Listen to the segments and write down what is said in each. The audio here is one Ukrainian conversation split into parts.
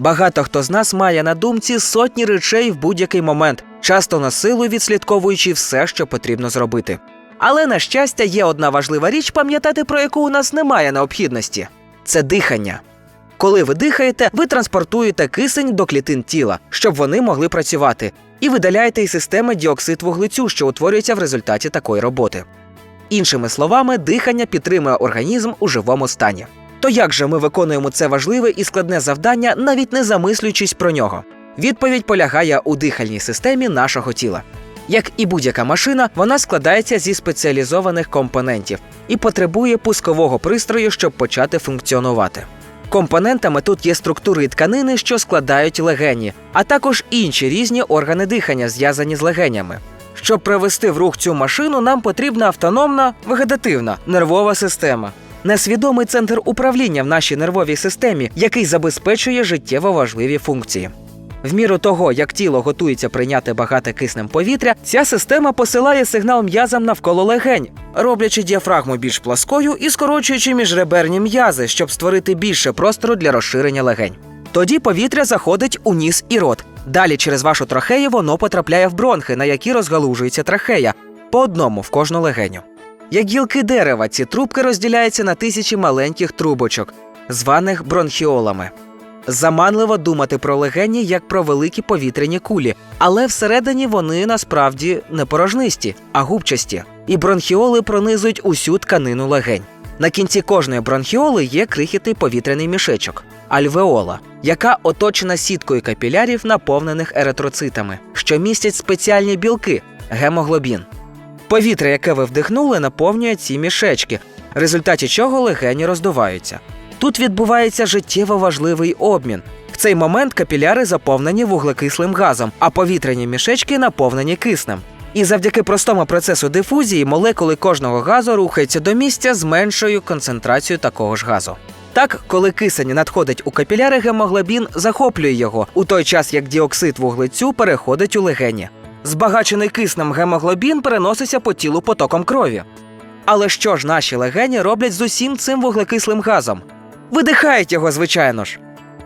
Багато хто з нас має на думці сотні речей в будь-який момент, часто на силу відслідковуючи все, що потрібно зробити. Але на щастя, є одна важлива річ, пам'ятати про яку у нас немає необхідності це дихання. Коли ви дихаєте, ви транспортуєте кисень до клітин тіла, щоб вони могли працювати, і видаляєте із системи діоксид вуглецю, що утворюється в результаті такої роботи. Іншими словами, дихання підтримує організм у живому стані. То як же ми виконуємо це важливе і складне завдання, навіть не замислюючись про нього? Відповідь полягає у дихальній системі нашого тіла. Як і будь-яка машина, вона складається зі спеціалізованих компонентів і потребує пускового пристрою, щоб почати функціонувати. Компонентами тут є структури і тканини, що складають легені, а також інші різні органи дихання, зв'язані з легенями. Щоб привести в рух цю машину, нам потрібна автономна вегетативна нервова система. Несвідомий центр управління в нашій нервовій системі, який забезпечує життєво важливі функції. В міру того, як тіло готується прийняти багате киснем повітря, ця система посилає сигнал м'язам навколо легень, роблячи діафрагму більш пласкою і скорочуючи міжреберні м'язи, щоб створити більше простору для розширення легень. Тоді повітря заходить у ніс і рот. Далі через вашу трахею воно потрапляє в бронхи, на які розгалужується трахея, по одному в кожну легеню. Як гілки дерева, ці трубки розділяються на тисячі маленьких трубочок, званих бронхіолами. Заманливо думати про легені як про великі повітряні кулі, але всередині вони насправді не порожнисті, а губчасті. І бронхіоли пронизують усю тканину легень. На кінці кожної бронхіоли є крихітний повітряний мішечок альвеола, яка оточена сіткою капілярів, наповнених еритроцитами, що містять спеціальні білки гемоглобін. Повітря, яке ви вдихнули, наповнює ці мішечки, в результаті чого легені роздуваються. Тут відбувається життєво важливий обмін. В цей момент капіляри заповнені вуглекислим газом, а повітряні мішечки наповнені киснем. І завдяки простому процесу дифузії молекули кожного газу рухаються до місця з меншою концентрацією такого ж газу. Так, коли кисень надходить у капіляри, гемоглобін захоплює його, у той час як діоксид вуглецю переходить у легені. Збагачений киснем гемоглобін переноситься по тілу потоком крові. Але що ж наші легені роблять з усім цим вуглекислим газом? Видихають його, звичайно ж.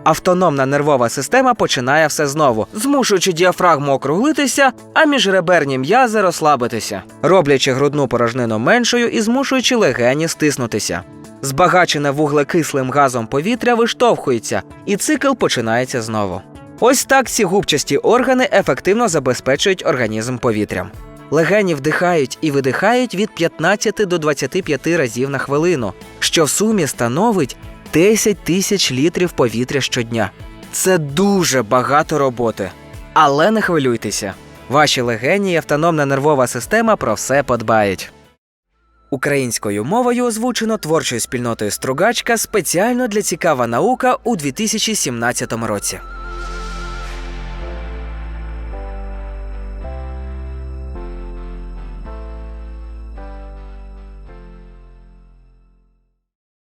Автономна нервова система починає все знову, змушуючи діафрагму округлитися, а міжреберні м'язи розслабитися, роблячи грудну порожнину меншою і змушуючи легені стиснутися. Збагачене вуглекислим газом повітря виштовхується, і цикл починається знову. Ось так ці губчасті органи ефективно забезпечують організм повітрям. Легені вдихають і видихають від 15 до 25 разів на хвилину, що в сумі становить 10 тисяч літрів повітря щодня. Це дуже багато роботи. Але не хвилюйтеся. Ваші легені і автономна нервова система про все подбають. Українською мовою озвучено творчою спільнотою Стругачка спеціально для цікава наука у 2017 році.